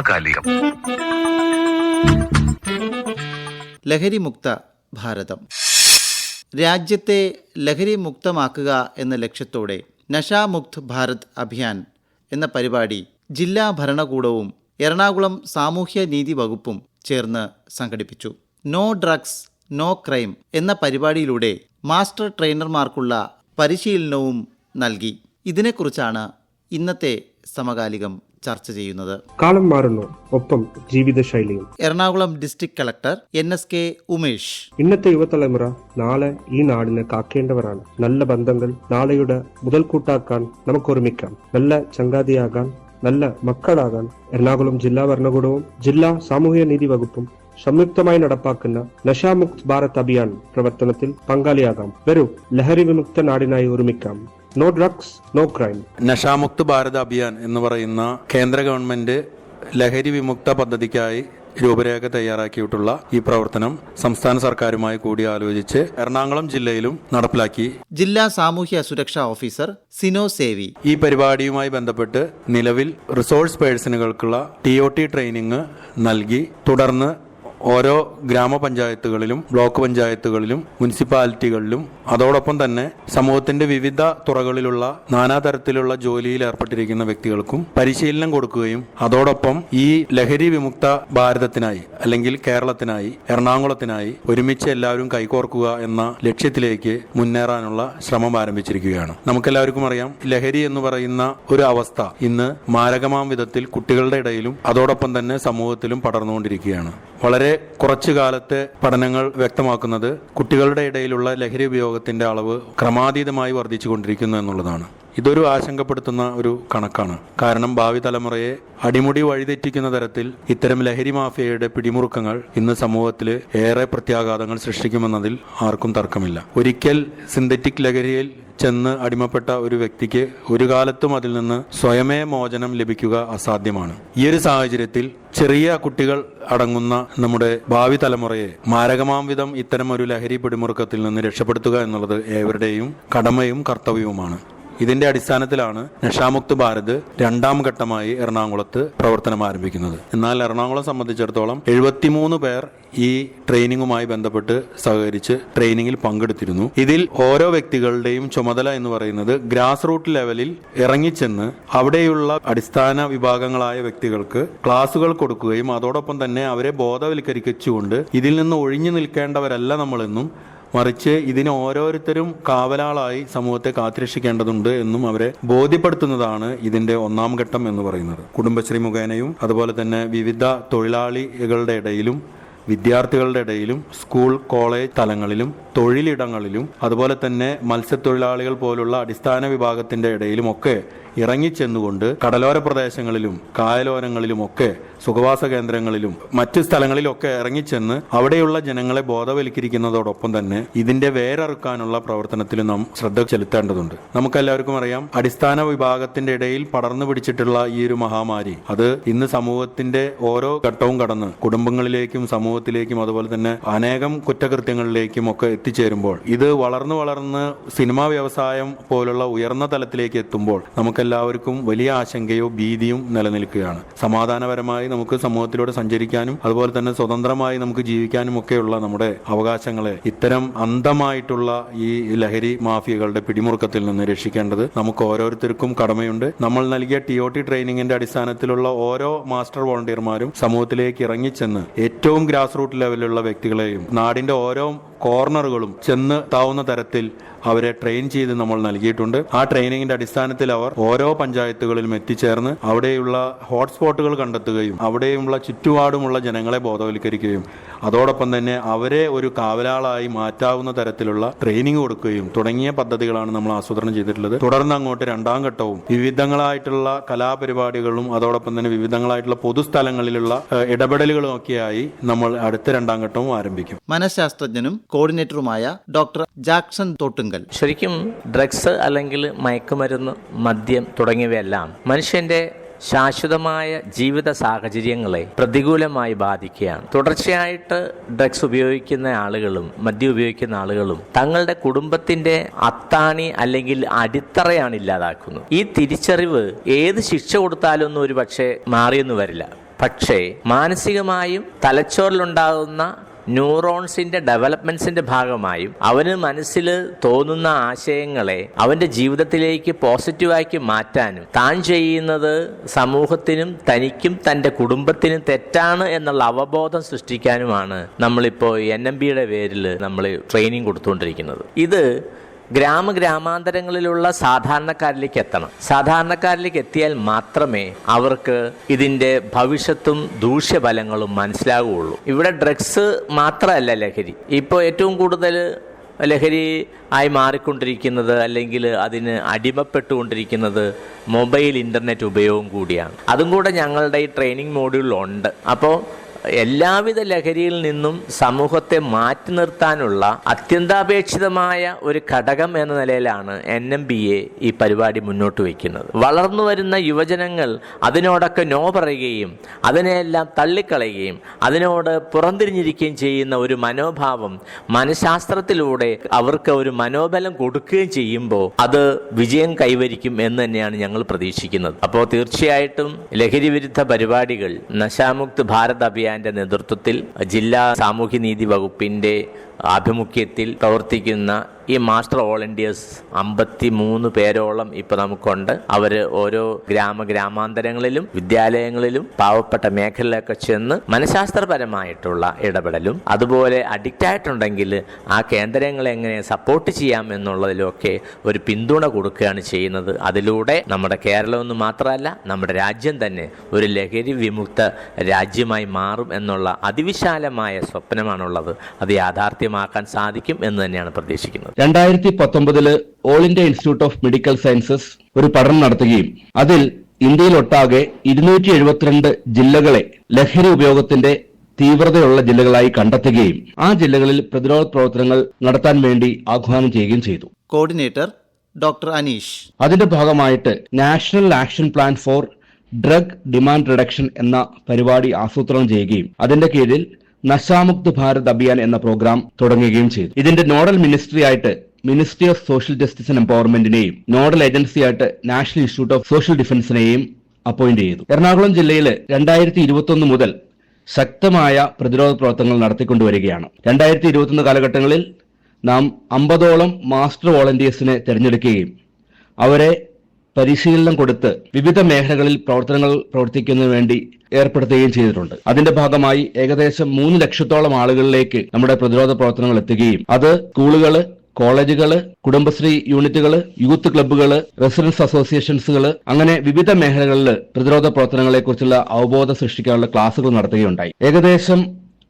സമകാലികം. ലഹരിമുക്ത ഭാരതം. രാജ്യത്തെ ലഹരിമുക്തമാക്കുക എന്ന ലക്ഷ്യത്തോടെ നഷാമുക്ത് ഭാരത് അഭിയാൻ എന്ന പരിപാടി ജില്ലാ ഭരണകൂടവും എറണാകുളം സാമൂഹ്യ നീതി വകുപ്പും ചേർന്ന് സംഘടിപ്പിച്ചു. നോ ഡ്രഗ്സ് നോ ക്രൈം എന്ന പരിപാടിയിലൂടെ മാസ്റ്റർ ട്രെയിനർമാർക്കുള്ള പരിശീലനവും നൽകി. ഇതിനെക്കുറിച്ചാണ് ഇന്നത്തെ സമകാലികം ചർച്ച ചെയ്യുന്നത്. കാലം മാറുന്നു. ഒപ്പം ജീവിതശൈലിയും. Ernakulam district collector N S K Umesh. ഇന്നത്തെ യുവതലമുറ നാളെ ഈ നാടിനെ കാക്കേണ്ടവരാണ്. നല്ല ബന്ധങ്ങൾ നാളെയുടെ മുതൽക്കൂട്ടാക്കാൻ നമുക്ക് ഒരുമിക്കാം നല്ല ചങ്കാതിയാകാൻ നല്ല മക്കളാകാൻ എറണാകുളം ജില്ലാ ഭരണകൂടവും ജില്ലാ സാമൂഹ്യ നീതി വകുപ്പും സംയുക്തമായി നടപ്പാക്കുന്ന നശാമുക്ത് ഭാരത് അഭിയാൻ പ്രവർത്തനത്തിൽ പങ്കാളിയാകാം. വരൂ ലഹരി വിമുക്ത നാടിനായി ഒരുമിക്കാം. No drugs no crime Nashamukt Bharat Abhiyan എന്ന് പറയുന്ന കേന്ദ്ര ഗവൺമെന്റ് ലഹരി വിമുക്ത പദ്ധതിക്കായി രൂപരേഖ തയ്യാറാക്കിയിട്ടുള്ള ഈ പ്രവർത്തനം സംസ്ഥാന സർക്കാരുമായി കൂടി ആലോചിച്ച് എറണാകുളം ജില്ലയിലും നടപ്പിലാക്കി. ജില്ലാ സാമൂഹ്യ സുരക്ഷാ ഓഫീസർ സിനോ സേവി. ഈ പരിപാടിയുമായി ബന്ധപ്പെട്ട് നിലവിൽ റിസോഴ്സ് പേഴ്സണുകൾക്കുള്ള ടി ഒ ടി ട്രെയിനിങ് നൽകി തുടർന്ന് ഓരോ ഗ്രാമപഞ്ചായത്തുകളിലും ബ്ലോക്ക് പഞ്ചായത്തുകളിലും മുനിസിപ്പാലിറ്റികളിലും അതോടൊപ്പം തന്നെ സമൂഹത്തിന്റെ വിവിധ തുറകളിലുള്ള നാനാതരത്തിലുള്ള ജോലിയിൽ ഏർപ്പെട്ടിരിക്കുന്ന വ്യക്തികൾക്കും പരിശീലനം കൊടുക്കുകയും അതോടൊപ്പം ഈ ലഹരി വിമുക്ത ഭാരതത്തിനായി അല്ലെങ്കിൽ കേരളത്തിനായി എറണാകുളത്തിനായി ഒരുമിച്ച് എല്ലാവരും കൈകോർക്കുക എന്ന ലക്ഷ്യത്തിലേക്ക് മുന്നേറാനുള്ള ശ്രമം ആരംഭിച്ചിരിക്കുകയാണ്. നമുക്കെല്ലാവർക്കും അറിയാം ലഹരി എന്ന് പറയുന്ന ഒരു അവസ്ഥ ഇന്ന് മാരകമാം വിധത്തിൽ കുട്ടികളുടെ ഇടയിലും അതോടൊപ്പം തന്നെ സമൂഹത്തിലും പടർന്നുകൊണ്ടിരിക്കുകയാണ്. വളരെ കുറച്ചു കാലത്തെ പഠനങ്ങൾ വ്യക്തമാക്കുന്നത് കുട്ടികളുടെ ഇടയിലുള്ള ലഹരി ഉപയോഗത്തിന്റെ അളവ് ക്രമാതീതമായി വർദ്ധിച്ചുകൊണ്ടിരിക്കുന്നു എന്നുള്ളതാണ്. ഇതൊരു ആശങ്കപ്പെടുത്തുന്ന ഒരു കണക്കാണ്. കാരണം ഭാവി തലമുറയെ അടിമുടി വഴിതെറ്റിക്കുന്ന തരത്തിൽ ഇത്തരം ലഹരി മാഫിയയുടെ പിടിമുറുക്കങ്ങൾ ഇന്ന് സമൂഹത്തിൽ ഏറെ പ്രത്യാഘാതങ്ങൾ സൃഷ്ടിക്കുമെന്നതിൽ ആർക്കും തർക്കമില്ല. ഒരിക്കൽ സിന്തറ്റിക് ലഹരിയിൽ ചെന്ന് അടിമപ്പെട്ട ഒരു വ്യക്തിക്ക് ഒരു കാലത്തും അതിൽ നിന്ന് സ്വയമേ മോചനം ലഭിക്കുക അസാധ്യമാണ്. ഈ ഒരു സാഹചര്യത്തിൽ ചെറിയ കുട്ടികൾ അടങ്ങുന്ന നമ്മുടെ ഭാവി തലമുറയെ മാരകമാം വിധം ഇത്തരം ഒരു ലഹരി പിടിമുറുക്കത്തിൽ നിന്ന് രക്ഷപ്പെടുത്തുക എന്നുള്ളത് ഏവരുടെയും കടമയും കർത്തവ്യവുമാണ്. ഇതിന്റെ അടിസ്ഥാനത്തിലാണ് നഷാമുക്ത് ഭാരത് രണ്ടാം ഘട്ടമായി എറണാകുളത്ത് പ്രവർത്തനം ആരംഭിക്കുന്നത്. എന്നാൽ എറണാകുളം സംബന്ധിച്ചിടത്തോളം എഴുപത്തിമൂന്ന് പേർ ഈ ട്രെയിനിങ്ങുമായി ബന്ധപ്പെട്ട് സഹകരിച്ച് ട്രെയിനിങ്ങിൽ പങ്കെടുത്തിരുന്നു. ഇതിൽ ഓരോ വ്യക്തികളുടെയും ചുമതല എന്ന് പറയുന്നത് ഗ്രാസ് റൂട്ട് ലെവലിൽ ഇറങ്ങിച്ചെന്ന് അവിടെയുള്ള അടിസ്ഥാന വിഭാഗങ്ങളായ വ്യക്തികൾക്ക് ക്ലാസുകൾ കൊടുക്കുകയും അതോടൊപ്പം തന്നെ അവരെ ബോധവൽക്കരിച്ചുകൊണ്ട് ഇതിൽ നിന്ന് ഒഴിഞ്ഞു നിൽക്കേണ്ടവരല്ല നമ്മളെന്നും മറിച്ച് ഇതിന് ഓരോരുത്തരും കാവലാളായി സമൂഹത്തെ കാത്തിരക്ഷിക്കേണ്ടതുണ്ട് എന്നും അവരെ ബോധ്യപ്പെടുത്തുന്നതാണ് ഇതിന്റെ ഒന്നാം ഘട്ടം എന്ന് പറയുന്നത്. കുടുംബശ്രീ മുഖേനയും അതുപോലെ തന്നെ വിവിധ തൊഴിലാളികളുടെ ഇടയിലും വിദ്യാർത്ഥികളുടെ ഇടയിലും സ്കൂൾ കോളേജ് തലങ്ങളിലും തൊഴിലിടങ്ങളിലും അതുപോലെ തന്നെ മത്സ്യത്തൊഴിലാളികൾ പോലുള്ള അടിസ്ഥാന വിഭാഗത്തിന്റെ ഇടയിലും ഒക്കെ ഇറങ്ങിച്ചെന്നുകൊണ്ട് കടലോര പ്രദേശങ്ങളിലും കായലോരങ്ങളിലുമൊക്കെ സുഖവാസ കേന്ദ്രങ്ങളിലും മറ്റ് സ്ഥലങ്ങളിലൊക്കെ ഇറങ്ങിച്ചെന്ന് അവിടെയുള്ള ജനങ്ങളെ ബോധവൽക്കരിക്കുന്നതോടൊപ്പം തന്നെ ഇതിന്റെ വേരറുക്കാനുള്ള പ്രവർത്തനത്തിൽ നാം ശ്രദ്ധ ചെലുത്തേണ്ടതുണ്ട്. നമുക്കെല്ലാവർക്കും അറിയാം അടിസ്ഥാന വിഭാഗത്തിന്റെ ഇടയിൽ പടർന്നു പിടിച്ചിട്ടുള്ള ഈ ഒരു മഹാമാരി അത് ഇന്ന് സമൂഹത്തിന്റെ ഓരോ ഘട്ടവും കടന്ന് കുടുംബങ്ങളിലേക്കും സമൂഹത്തിലേക്കും അതുപോലെ തന്നെ അനേകം കുറ്റകൃത്യങ്ങളിലേക്കും ഒക്കെ എത്തിച്ചേരുമ്പോൾ ഇത് വളർന്നു വളർന്ന് സിനിമാ വ്യവസായം പോലുള്ള ഉയർന്ന തലത്തിലേക്ക് എത്തുമ്പോൾ നമുക്കെല്ലാവർക്കും വലിയ ആശങ്കയോ ഭീതിയും നിലനിൽക്കുകയാണ്. സമാധാനപരമായി നമുക്ക് സമൂഹത്തിലൂടെ സഞ്ചരിക്കാനും അതുപോലെ തന്നെ സ്വതന്ത്രമായി നമുക്ക് ജീവിക്കാനും ഒക്കെയുള്ള നമ്മുടെ അവകാശങ്ങളെ ഇത്തരം അന്ധമായിട്ടുള്ള ഈ ലഹരി മാഫിയകളുടെ പിടിമുറുക്കത്തിൽ നിന്ന് രക്ഷിക്കേണ്ടത് നമുക്ക് ഓരോരുത്തർക്കും കടമയുണ്ട്. നമ്മൾ നൽകിയ ടി ഒ ടി ട്രെയിനിങ്ങിന്റെ അടിസ്ഥാനത്തിലുള്ള ഓരോ മാസ്റ്റർ വോളണ്ടിയർമാരും സമൂഹത്തിലേക്ക് ഇറങ്ങിച്ചെന്ന് ഏറ്റവും ഗ്രാസ് റൂട്ട് ലെവലിലുള്ള വ്യക്തികളെയും നാടിന്റെ ഓരോ കോർണറുകളും ചെന്ന് താവുന്ന തരത്തിൽ അവരെ ട്രെയിൻ ചെയ്ത് നമ്മൾ നൽകിയിട്ടുണ്ട്. ആ ട്രെയിനിങ്ങിന്റെ അടിസ്ഥാനത്തിൽ അവർ ഓരോ പഞ്ചായത്തുകളിലും എത്തിച്ചേർന്ന് അവിടെയുള്ള ഹോട്ട്സ്പോട്ടുകൾ കണ്ടെത്തുകയും അവിടെയുള്ള ചുറ്റുപാടുമുള്ള ജനങ്ങളെ ബോധവൽക്കരിക്കുകയും അതോടൊപ്പം തന്നെ അവരെ ഒരു കാവലാളായി മാറ്റാവുന്ന തരത്തിലുള്ള ട്രെയിനിങ് കൊടുക്കുകയും തുടങ്ങിയ പദ്ധതികളാണ് നമ്മൾ ആസൂത്രണം ചെയ്തിട്ടുള്ളത്. തുടർന്ന് അങ്ങോട്ട് രണ്ടാം ഘട്ടവും വിവിധങ്ങളായിട്ടുള്ള കലാപരിപാടികളും അതോടൊപ്പം തന്നെ വിവിധങ്ങളായിട്ടുള്ള പൊതുസ്ഥലങ്ങളിലുള്ള ഇടപെടലുകളും ഒക്കെയായി നമ്മൾ അടുത്ത രണ്ടാം ഘട്ടവും ആരംഭിക്കും. മനഃശാസ്ത്രജ്ഞനും കോർഡിനേറ്ററുമായ ഡോക്ടർ ജാക്സൺ തോട്ടുങ്കൽ. ശരിക്കും ഡ്രഗ്സ് അല്ലെങ്കിൽ മയക്കുമരുന്ന് മദ്യം തുടങ്ങിയവയെല്ലാം മനുഷ്യന്റെ ശാശ്വതമായ ജീവിത സാഹചര്യങ്ങളെ പ്രതികൂലമായി ബാധിക്കുകയാണ്. തുടർച്ചയായിട്ട് ഡ്രഗ്സ് ഉപയോഗിക്കുന്ന ആളുകളും മദ്യം ഉപയോഗിക്കുന്ന ആളുകളും തങ്ങളുടെ കുടുംബത്തിന്റെ അത്താണി അല്ലെങ്കിൽ അടിത്തറയാണ് ഇല്ലാതാക്കുന്നത്. ഈ തിരിച്ചറിവ് ഏത് ശിക്ഷ കൊടുത്താലൊന്നും ഒരു പക്ഷേ മാറിയെന്ന് വരില്ല. പക്ഷേ മാനസികമായും തലച്ചോറിലുണ്ടാകുന്ന ന്യൂറോൺസിന്റെ ഡെവലപ്മെന്റ്സിന്റെ ഭാഗമായും അവന് മനസ്സിൽ തോന്നുന്ന ആശയങ്ങളെ അവന്റെ ജീവിതത്തിലേക്ക് പോസിറ്റീവാക്കി മാറ്റാനും താൻ ചെയ്യുന്നത് സമൂഹത്തിനും തനിക്കും തന്റെ കുടുംബത്തിനും തെറ്റാണ് എന്നുള്ള അവബോധം സൃഷ്ടിക്കാനുമാണ് നമ്മളിപ്പോൾ എൻ എം ബിയുടെ പേരിൽ നമ്മൾ ട്രെയിനിങ് കൊടുത്തുകൊണ്ടിരിക്കുന്നത്. ഇത് ഗ്രാമഗ്രാമാന്തരങ്ങളിലുള്ള സാധാരണക്കാരിലേക്ക് എത്തണം. സാധാരണക്കാരിലേക്ക് എത്തിയാൽ മാത്രമേ അവർക്ക് ഇതിന്റെ ഭവിഷ്യത്തും ദൂഷ്യഫലങ്ങളും മനസ്സിലാകുകയുള്ളൂ ഇവിടെ ഡ്രഗ്സ് മാത്രമല്ല ലഹരി. ഇപ്പോൾ ഏറ്റവും കൂടുതൽ ലഹരി ആയി മാറിക്കൊണ്ടിരിക്കുന്നത് അല്ലെങ്കിൽ അതിന് അടിമപ്പെട്ടുകൊണ്ടിരിക്കുന്നത് മൊബൈൽ ഇന്റർനെറ്റ് ഉപയോഗം കൂടിയാണ്. അതും കൂടെ ഞങ്ങളുടെ ഈ ട്രെയിനിങ് മോഡ്യൂളിലുണ്ട്. അപ്പോൾ എല്ലാവിധ ലഹരിയിൽ നിന്നും സമൂഹത്തെ മാറ്റി നിർത്താനുള്ള അത്യന്താപേക്ഷിതമായ ഒരു ഘടകം എന്ന നിലയിലാണ് എൻ എം ബി എ ഈ പരിപാടി മുന്നോട്ട് വയ്ക്കുന്നത്. വളർന്നു വരുന്ന യുവജനങ്ങൾ അതിനോടൊക്കെ നോ പറയുകയും അതിനെയെല്ലാം തള്ളിക്കളയുകയും അതിനോട് പുറംതിരിഞ്ഞിരിക്കുകയും ചെയ്യുന്ന ഒരു മനോഭാവം മനഃശാസ്ത്രത്തിലൂടെ അവർക്ക് ഒരു മനോബലം കൊടുക്കുകയും ചെയ്യുമ്പോൾ അത് വിജയം കൈവരിക്കും എന്ന് തന്നെയാണ് ഞങ്ങൾ പ്രതീക്ഷിക്കുന്നത്. അപ്പോൾ തീർച്ചയായിട്ടും ലഹരി വിരുദ്ധ പരിപാടികൾ നശാമുക്ത് ഭാരത് അഭിയാന്റെ നേതൃത്വത്തിൽ ജില്ലാ സാമൂഹ്യനീതി വകുപ്പിന്റെ ആഭിമുഖ്യത്തിൽ പ്രവർത്തിക്കുന്ന ഈ മാസ്റ്റർ വോളണ്ടിയേഴ്സ് അമ്പത്തി മൂന്ന് പേരോളം ഇപ്പൊ നമുക്കുണ്ട്. അവർ ഓരോ ഗ്രാമ ഗ്രാമാന്തരങ്ങളിലും വിദ്യാലയങ്ങളിലും പാവപ്പെട്ട മേഖലയിലൊക്കെ ചെന്ന് മനഃശാസ്ത്രപരമായിട്ടുള്ള ഇടപെടലും അതുപോലെ അഡിക്റ്റ് ആയിട്ടുണ്ടെങ്കിൽ ആ കേന്ദ്രങ്ങളെ എങ്ങനെ സപ്പോർട്ട് ചെയ്യാം എന്നുള്ളതിലൊക്കെ ഒരു പിന്തുണ കൊടുക്കുകയാണ് ചെയ്യുന്നത്. അതിലൂടെ നമ്മുടെ കേരളം എന്ന് മാത്രമല്ല നമ്മുടെ രാജ്യം തന്നെ ഒരു ലഹരി വിമുക്ത രാജ്യമായി മാറും എന്നുള്ള അതിവിശാലമായ സ്വപ്നമാണുള്ളത്. അത് യാഥാർത്ഥ്യമാക്കാൻ സാധിക്കും എന്ന് തന്നെയാണ് പ്രതീക്ഷിക്കുന്നത്. രണ്ടായിരത്തി പത്തൊമ്പതിൽ All India Institute of Medical Sciences ഒരു പഠനം നടത്തുകയും അതിൽ ഇന്ത്യയിലൊട്ടാകെ ഇരുന്നൂറ്റി എഴുപത്തിരണ്ട് ജില്ലകളെ ലഹരി ഉപയോഗത്തിന്റെ തീവ്രതയുള്ള ജില്ലകളായി കണ്ടെത്തുകയും ആ ജില്ലകളിൽ പ്രതിരോധ പ്രവർത്തനങ്ങൾ നടത്താൻ വേണ്ടി ആഹ്വാനം ചെയ്യുകയും ചെയ്തു. കോർഡിനേറ്റർ ഡോക്ടർ അനീഷ് അതിന്റെ ഭാഗമായിട്ട് National Action Plan for Drug Demand Reduction എന്ന പരിപാടി ആസൂത്രണം ചെയ്യുകയും അതിന്റെ കീഴിൽ നശാമുക്ത് ഭാരത് അഭിയാൻ എന്ന പ്രോഗ്രാം തുടങ്ങുകയും ചെയ്തു. ഇതിന്റെ നോഡൽ മിനിസ്ട്രി ആയിട്ട് ministry of social justice and എംപവർമെന്റിനെയും nodal ഏജൻസിയായിട്ട് നാഷണൽ ഇൻസ്റ്റിറ്റ്യൂട്ട് ഓഫ് സോഷ്യൽ ഡിഫൻസിനെയും അപ്പോയിന്റ് ചെയ്തു. എറണാകുളം ജില്ലയിൽ രണ്ടായിരത്തി ഇരുപത്തൊന്ന് മുതൽ ശക്തമായ പ്രതിരോധ പ്രവർത്തനങ്ങൾ നടത്തിക്കൊണ്ടുവരികയാണ്. രണ്ടായിരത്തി ഇരുപത്തൊന്ന് കാലഘട്ടങ്ങളിൽ നാം അമ്പതോളം മാസ്റ്റർ വോളണ്ടിയേഴ്സിനെ തിരഞ്ഞെടുക്കുകയും അവരെ പരിശീലനം കൊടുത്ത് വിവിധ മേഖലകളിൽ പ്രവർത്തനങ്ങൾ പ്രവർത്തിക്കുന്നതിന് വേണ്ടി ഏർപ്പെടുത്തുകയും ചെയ്തിട്ടുണ്ട്. അതിന്റെ ഭാഗമായി ഏകദേശം മൂന്ന് ലക്ഷത്തോളം ആളുകളിലേക്ക് നമ്മുടെ പ്രതിരോധ പ്രവർത്തനങ്ങൾ എത്തുകയും അത് സ്കൂളുകൾ കോളേജുകൾ കുടുംബശ്രീ യൂണിറ്റുകൾ യൂത്ത് ക്ലബ്ബുകൾ റെസിഡൻസ് അസോസിയേഷൻസുകൾ അങ്ങനെ വിവിധ മേഖലകളിൽ പ്രതിരോധ പ്രവർത്തനങ്ങളെക്കുറിച്ചുള്ള അവബോധം സൃഷ്ടിക്കാനുള്ള ക്ലാസുകൾ നടത്തുകയുണ്ടായി. ഏകദേശം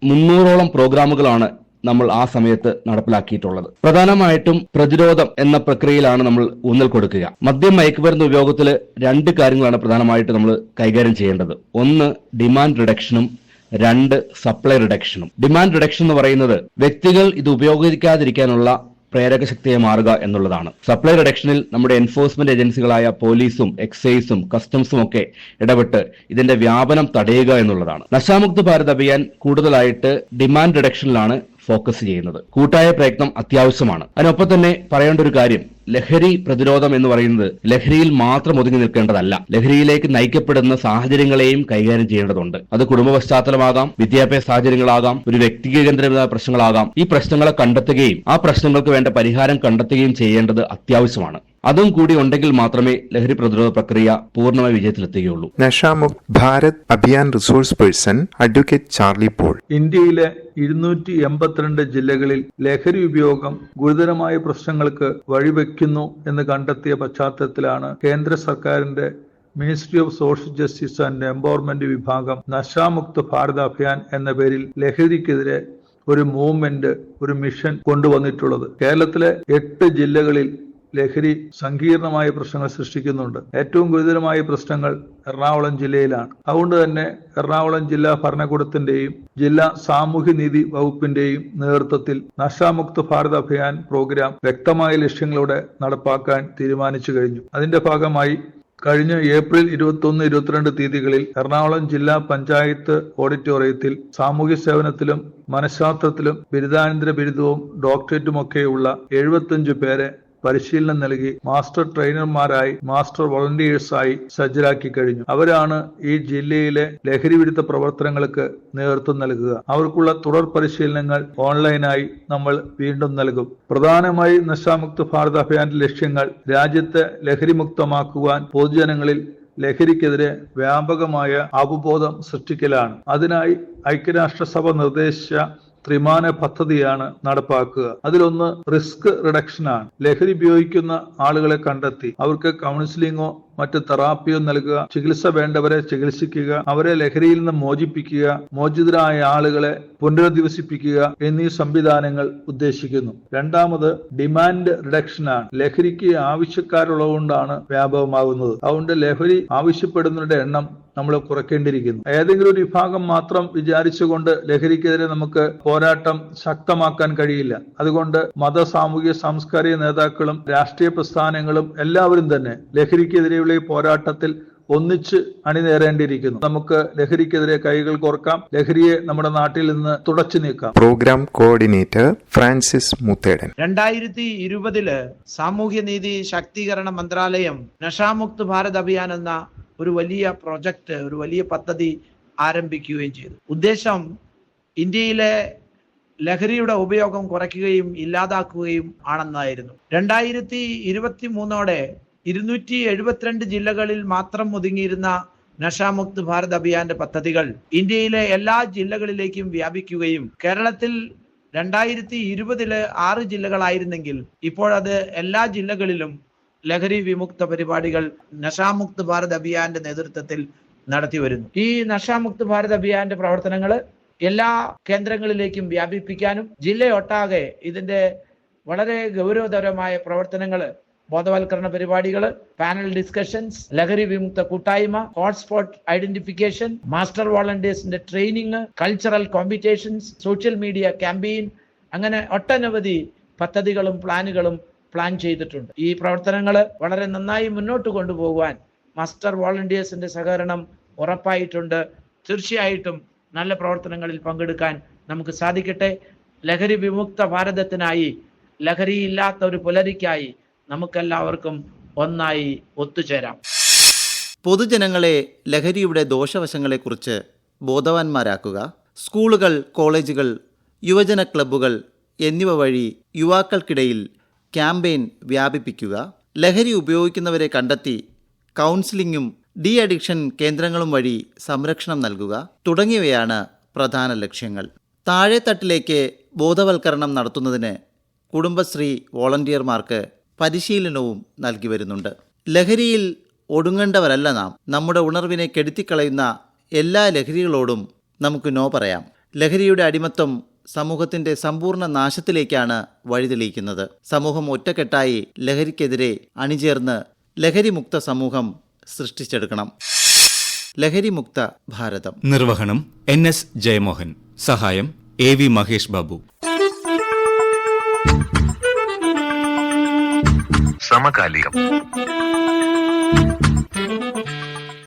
മുന്നൂറോളം പ്രോഗ്രാമുകളാണ് നമ്മൾ ആ സമയത്ത് നടപ്പിലാക്കിയിട്ടുള്ളത്. പ്രധാനമായിട്ടും പ്രതിരോധം എന്ന പ്രക്രിയയിലാണ് നമ്മൾ ഊന്നൽ കൊടുക്കുക. മദ്യം മയക്കുമരുന്ന് ഉപയോഗത്തിൽ രണ്ട് കാര്യങ്ങളാണ് പ്രധാനമായിട്ട് നമ്മൾ കൈകാര്യം ചെയ്യേണ്ടത്. ഒന്ന് ഡിമാൻഡ് റിഡക്ഷനും രണ്ട് സപ്ലൈ റിഡക്ഷനും ഡിമാൻഡ് റിഡക്ഷൻ എന്ന് പറയുന്നത് വ്യക്തികൾ ഇത് ഉപയോഗിക്കാതിരിക്കാനുള്ള പ്രേരക ശക്തിയെ മാറുക എന്നുള്ളതാണ്. സപ്ലൈ റിഡക്ഷനിൽ നമ്മുടെ എൻഫോഴ്സ്മെന്റ് ഏജൻസികളായ പോലീസും എക്സൈസും കസ്റ്റംസും ഒക്കെ ഇടപെട്ട് ഇതിന്റെ വ്യാപനം തടയുക എന്നുള്ളതാണ്. നശാമുക്ത് ഭാരത് അഭിയാൻ കൂടുതലായിട്ട് ഡിമാൻഡ് റിഡക്ഷനിലാണ് ഫോക്കസ് ചെയ്യുന്നത്. കൂട്ടായ പ്രയത്നം അത്യാവശ്യമാണ്. അതിനൊപ്പം തന്നെ പറയേണ്ട ഒരു കാര്യം ലഹരി പ്രതിരോധം എന്ന് പറയുന്നത് ലഹരിയിൽ മാത്രം ഒതുങ്ങി നിൽക്കേണ്ടതല്ല. ലഹരിയിലേക്ക് നയിക്കപ്പെടുന്ന സാഹചര്യങ്ങളെയും കൈകാര്യം ചെയ്യേണ്ടതുണ്ട്. അത് കുടുംബ പശ്ചാത്തലമാകാം വിദ്യാഭ്യാസ സാഹചര്യങ്ങളാകാം ഒരു വ്യക്തികേന്ദ്രമായ പ്രശ്നങ്ങളാകാം. ഈ പ്രശ്നങ്ങളെ കണ്ടെത്തുകയും ആ പ്രശ്നങ്ങൾക്ക് വേണ്ട പരിഹാരം കണ്ടെത്തുകയും ചെയ്യേണ്ടത് അത്യാവശ്യമാണ്. അതും കൂടി ഉണ്ടെങ്കിൽ മാത്രമേ ലഹരി പ്രതിരോധ പ്രക്രിയ പൂർണമായി വിജയത്തിലെത്തുകയുള്ളൂ. Nashamukt Bharat Abhiyan resource person advocate Charlie Paul. ഇന്ത്യയിലെ ഇരുന്നൂറ്റി എൺപത്തിരണ്ട് ജില്ലകളിൽ ലഹരി ഉപയോഗം ഗുരുതരമായ പ്രശ്നങ്ങൾക്ക് വഴിവെക്കുന്നു എന്ന് കണ്ടെത്തിയ പശ്ചാത്തലത്തിലാണ് കേന്ദ്ര സർക്കാരിന്റെ Ministry of Social Justice and Empowerment വിഭാഗം നശാമുക്ത ഭാരത അഭിയാൻ എന്ന പേരിൽ ലഹരിക്കെതിരെ ഒരു മൂവ്മെന്റ് ഒരു മിഷൻ കൊണ്ടുവന്നിട്ടുള്ളത്. കേരളത്തിലെ എട്ട് ജില്ലകളിൽ ലഹരി സങ്കീർണമായ പ്രശ്നങ്ങൾ സൃഷ്ടിക്കുന്നുണ്ട്. ഏറ്റവും ഗുരുതരമായ പ്രശ്നങ്ങൾ എറണാകുളം ജില്ലയിലാണ്. അതുകൊണ്ട് തന്നെ എറണാകുളം ജില്ലാ ഭരണകൂടത്തിന്റെയും ജില്ലാ സാമൂഹ്യനീതി വകുപ്പിന്റെയും നേതൃത്വത്തിൽ നഷാമുക്ത ഭാരത് അഭിയാൻ പ്രോഗ്രാം വ്യക്തമായ ലക്ഷ്യങ്ങളോടെ നടപ്പാക്കാൻ തീരുമാനിച്ചു കഴിഞ്ഞു. അതിന്റെ ഭാഗമായി കഴിഞ്ഞ ഏപ്രിൽ ഇരുപത്തൊന്ന് ഇരുപത്തിരണ്ട് തീയതികളിൽ എറണാകുളം ജില്ലാ പഞ്ചായത്ത് ഓഡിറ്റോറിയത്തിൽ സാമൂഹ്യ സേവനത്തിലും മനഃശാസ്ത്രത്തിലും ബിരുദാനന്തര ബിരുദവും ഡോക്ടറേറ്റുമൊക്കെയുള്ള എഴുപത്തിയഞ്ച് പേരെ പരിശീലനം നൽകി മാസ്റ്റർ ട്രെയിനർമാരായി മാസ്റ്റർ വോളണ്ടിയേഴ്സായി സജ്ജരാക്കി കഴിഞ്ഞു. അവരാണ് ഈ ജില്ലയിലെ ലഹരി വിരുദ്ധ പ്രവർത്തനങ്ങൾക്ക് നേതൃത്വം നൽകുക. അവർക്കുള്ള തുടർ പരിശീലനങ്ങൾ ഓൺലൈനായി നമ്മൾ വീണ്ടും നൽകും. പ്രധാനമായി നശാമുക്ത ഭാരത അഭിയാന്റെ ലക്ഷ്യങ്ങൾ രാജ്യത്തെ ലഹരിമുക്തമാക്കുവാൻ പൊതുജനങ്ങളിൽ ലഹരിക്കെതിരെ വ്യാപകമായ അവബോധം സൃഷ്ടിക്കലാണ്. അതിനായി ഐക്യരാഷ്ട്രസഭ നിർദ്ദേശിച്ച ത്രിമാന പദ്ധതിയാണ് നടപ്പാക്കുക. അതിലൊന്ന് റിസ്ക് റിഡക്ഷൻ ആണ് ലഹരി ഉപയോഗിക്കുന്ന ആളുകളെ കണ്ടെത്തി. അവർക്ക് കൗൺസിലിങ്ങോ മറ്റ് തെറാപ്പിയോ നൽകുക ചികിത്സ വേണ്ടവരെ ചികിത്സിക്കുക അവരെ ലഹരിയിൽ നിന്ന് മോചിപ്പിക്കുക മോചിതരായ ആളുകളെ പുനരധിവസിപ്പിക്കുക എന്നീ സംവിധാനങ്ങൾ ഉദ്ദേശിക്കുന്നു. രണ്ടാമത് ഡിമാൻഡ് റിഡക്ഷൻ ആണ്. ലഹരിക്ക് ആവശ്യക്കാരുള്ളതുകൊണ്ടാണ് വ്യാപകമാകുന്നത്. അതുകൊണ്ട് ലഹരി ആവശ്യപ്പെടുന്നവരുടെ എണ്ണം നമ്മൾ കുറയ്ക്കേണ്ടിയിരിക്കുന്നു. ഏതെങ്കിലും ഒരു വിഭാഗം മാത്രം വിചാരിച്ചുകൊണ്ട് ലഹരിക്കെതിരെ നമുക്ക് പോരാട്ടം ശക്തമാക്കാൻ കഴിയില്ല. അതുകൊണ്ട് മത സാമൂഹിക സാംസ്കാരിക നേതാക്കളും രാഷ്ട്രീയ പ്രസ്ഥാനങ്ങളും എല്ലാവരും തന്നെ ലഹരിക്കെതിരെയുള്ള ഈ പോരാട്ടത്തിൽ ഒന്നിച്ച് അണിനേരേണ്ടിയിരിക്കുന്നു. നമുക്ക് ലഹരിക്കെതിരെ കൈകൾ കോർക്കാം. ലഹരിയെ നമ്മുടെ നാട്ടിൽ നിന്ന് തുടച്ചു നീക്കാം. Programme coordinator Francis Muthedan. രണ്ടായിരത്തി ഇരുപതിൽ സാമൂഹ്യനീതി ശാക്തീകരണ മന്ത്രാലയം നഷാമുക്ത് ഭാരത് അഭിയാൻ എന്ന ഒരു വലിയ പ്രൊജക്ട് ഒരു വലിയ പദ്ധതി ആരംഭിക്കുകയും ചെയ്തു. ഉദ്ദേശം ഇന്ത്യയിലെ ലഹരിയുടെ ഉപയോഗം കുറയ്ക്കുകയും ഇല്ലാതാക്കുകയും ആണെന്നായിരുന്നു. രണ്ടായിരത്തി ഇരുപത്തി മൂന്നോടെ ഇരുന്നൂറ്റി എഴുപത്തിരണ്ട് ജില്ലകളിൽ മാത്രം ഒതുങ്ങിയിരുന്ന നഷാമുക്ത് ഭാരത് അഭിയാന്റെ പദ്ധതികൾ ഇന്ത്യയിലെ എല്ലാ ജില്ലകളിലേക്കും വ്യാപിക്കുകയും കേരളത്തിൽ രണ്ടായിരത്തി ഇരുപതിൽ ആറ് ജില്ലകളായിരുന്നെങ്കിൽ ഇപ്പോഴത് എല്ലാ ജില്ലകളിലും ലഹരി വിമുക്ത പരിപാടികൾ നഷാമുക്ത് ഭാരത് അഭിയാന്റെ നേതൃത്വത്തിൽ നടത്തി വരുന്നു. ഈ നഷാമുക്ത് ഭാരത് അഭിയാന്റെ പ്രവർത്തനങ്ങൾ എല്ലാ കേന്ദ്രങ്ങളിലേക്കും വ്യാപിപ്പിക്കാനും ജില്ലയൊട്ടാകെ ഇതിന്റെ വളരെ ഗൗരവതരമായ പ്രവർത്തനങ്ങൾ ബോധവൽക്കരണ പരിപാടികൾ പാനൽ ഡിസ്കഷൻസ് ലഹരി വിമുക്ത കൂട്ടായ്മ hotspot identification master വോളണ്ടിയേഴ്സിന്റെ training cultural competitions social media campaign അങ്ങനെ ഒട്ടനവധി പദ്ധതികളും പ്ലാനുകളും പ്ലാൻ ചെയ്തിട്ടുണ്ട്. ഈ പ്രവർത്തനങ്ങൾ വളരെ നന്നായി മുന്നോട്ട് കൊണ്ടുപോകുവാൻ മാസ്റ്റർ വോളണ്ടിയേഴ്സിന്റെ സഹകരണം ഉറപ്പായിട്ടുണ്ട്. തീർച്ചയായിട്ടും നല്ല പ്രവർത്തനങ്ങളിൽ പങ്കെടുക്കാൻ നമുക്ക് സാധിക്കട്ടെ. ലഹരി വിമുക്ത ഭാരതത്തിനായി ലഹരിയില്ലാത്ത ഒരു പുലരിക്കായി നമുക്കെല്ലാവർക്കും ഒന്നായി ഒത്തുചേരാം. പൊതുജനങ്ങളെ ലഹരിയുടെ ദോഷവശങ്ങളെക്കുറിച്ച് ബോധവാന്മാരാക്കുക. സ്കൂളുകൾ കോളേജുകൾ യുവജന ക്ലബ്ബുകൾ എന്നിവ വഴി യുവാക്കൾക്കിടയിൽ ക്യാമ്പയിൻ വ്യാപിപ്പിക്കുക. ലഹരി ഉപയോഗിക്കുന്നവരെ കണ്ടെത്തി കൗൺസിലിങ്ങും ഡി അഡിക്ഷൻ കേന്ദ്രങ്ങളും വഴി സംരക്ഷണം നൽകുക തുടങ്ങിയവയാണ് പ്രധാന ലക്ഷ്യങ്ങൾ. താഴെത്തട്ടിലേക്ക് ബോധവൽക്കരണം നടത്തുന്നതിന് കുടുംബശ്രീ വോളണ്ടിയർമാർക്ക് പരിശീലനവും നൽകി വരുന്നുണ്ട്. ലഹരിയിൽ ഒടുങ്ങേണ്ടവരല്ല നാം. നമ്മുടെ ഉണർവിനെ കെടുത്തിക്കളയുന്ന എല്ലാ ലഹരികളോടും നമുക്ക് നോ പറയാം. ലഹരിയുടെ അടിമത്വം സമൂഹത്തിന്റെ സമ്പൂർണ നാശത്തിലേക്കാണ് വഴിതെളിയിക്കുന്നത്. സമൂഹം ഒറ്റക്കെട്ടായി ലഹരിക്കെതിരെ അണിചേർന്ന് ലഹരിമുക്ത സമൂഹം സൃഷ്ടിച്ചെടുക്കണം. ലഹരിമുക്ത ഭാരതം. നിർവഹണം എൻ എസ് ജയമോഹൻ. സഹായം എ വി മഹേഷ് ബാബു. സമകാലികം.